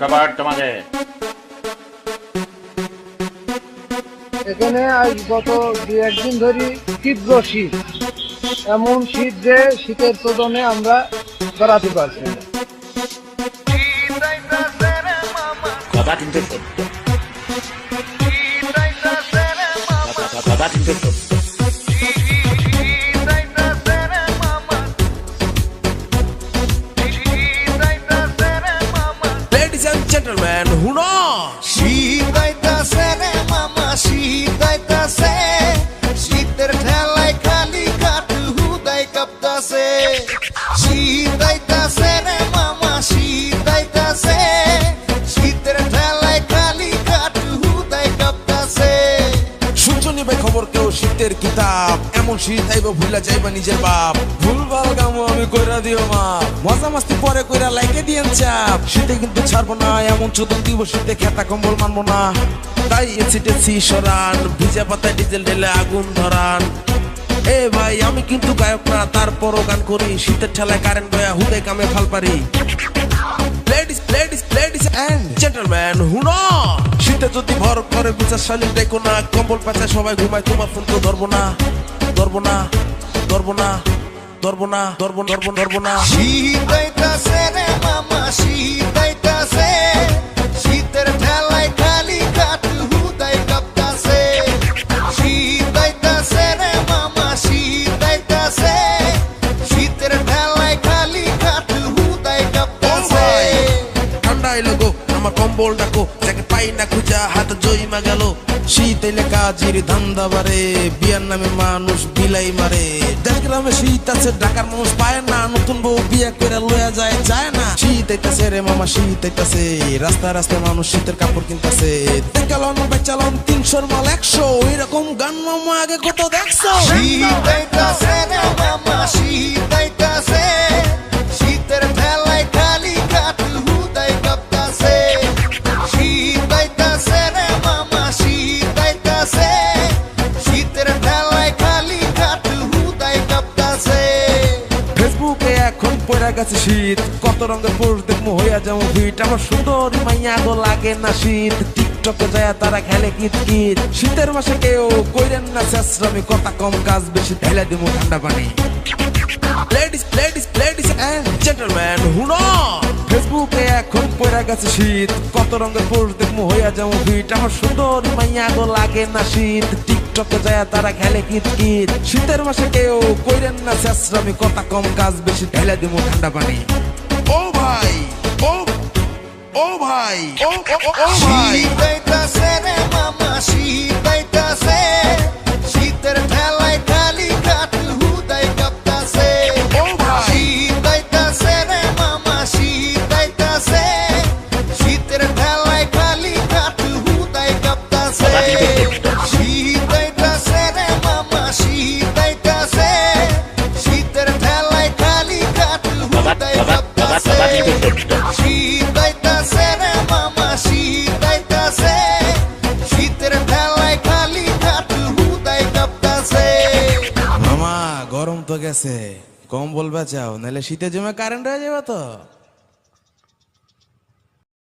কি তোমাকে। এখানে আজ গত দু একদিন ধরে তীব্র শীত। এমন শীত যে শীতের প্রদমে আমরা বেড়াতে পারছি না। কথা কিন্তু সত্য। Gentlemen, হুনো। শীতাইতাছে রে মামা শীতাইতাছে শীতের ঠেলায় খালি কাটু হুদাই কাঁপতাছে। কেউ কিতাব। এমন শীত আইব ভুলা যাইবা নিজের বাপ। ভুলভাল গামো আমি কইরা দিও মা। মজা মাস্তি পরে কইরা লাইকে দিয়েন চাপ। শীতে কিন্তু ছাড়বো না, এমন চোদন দিব শীতে খেতা কম্বল মানবো না। তাই এসি টেসি সরান, ভিজা পাতায় ডিজেল ঢেলে আগুন ধরান। এ ভাই, আমি কিন্তু গায়ক না, তারপরও গান করি। শীতের ঠেলায় কারেন্ট গয়া হুদে কামে ফাল পারি ladies ladies ladies and gentleman হুনো শীতে যদি ভর করে বিচার শালীন দেখো না কম্বল পাচায় সবাই ঘুমায় তোমার ফোন তো ধরবো না ধরবো না ধরবো না ধরবো না ধরবো ধরবো ধরবো না। শীতাইতাছে রে মামা শীতাইতাছে। শীতের ঠেলায় খালি কাটু হুদাই কাঁপতাছে। শীতাইতাছে রে মামা শীতাইতাছে। শীতের ঠেলায় খালি কাটু হুদাই কাঁপতাছে। ঠান্ডা এলো গো আমার কম্বল ডাকো পাই না খুঁজা, হাত জয়মা গেল। শীত এলে কাজির ধান্দা বারে, বিয়ার নামে মানুষ বিলাই মারে। গ্রামে শীত আছে, ঢাকার মানুষ পায় না, নতুন বউ বিয়া করে লয়া যায় যায় না। শীত আইতাছে রে মামা, শীত আইতাছে। রাস্তায় রাস্তায় মানুষ শীতের কাপড় কিনতেছে। দেখালন বেচালন, তিনশোর মাল একশো। এরকম গান মামা আগে কত দেখছ? শীতাইতাছে রে গেছে শীত। কত রঙের দেখব হইয়া ফিট আমার সুন্দরী মাইয়া লাগে না শীত। টিকটকে যায় তারা খেলে কিত কিত শীতের মাসে কেউ কইরেন না শেষরামি কথা কম, কাজ বেশি, ঢেলে দিব ঠান্ডা পানি। Ladies ladies ladies and gentleman হুনো। ফেসবুকে এখন পড়া গেছে শীত। কত রঙের পোস্ট দেখব হইয়া যেমন ফিট আমার সুন্দর মাইয়া গো লাগে না শীত। টিকটকে যায় তারা খেলে কিত কিত শীতের মাসে কেউ কইরেন না শেষরামি কথা কম কাজ বেশি ঢেলে দিব ঠান্ডা পানি। ও ভাই ও ও ভাই ও ও, ভাই। শীতাইতাছে মামা শীতাইতাছে গরম তো গেছে। কম বলবে চাও নাহলে শীতে জমে কারেন্ট হয়ে যাবে তো।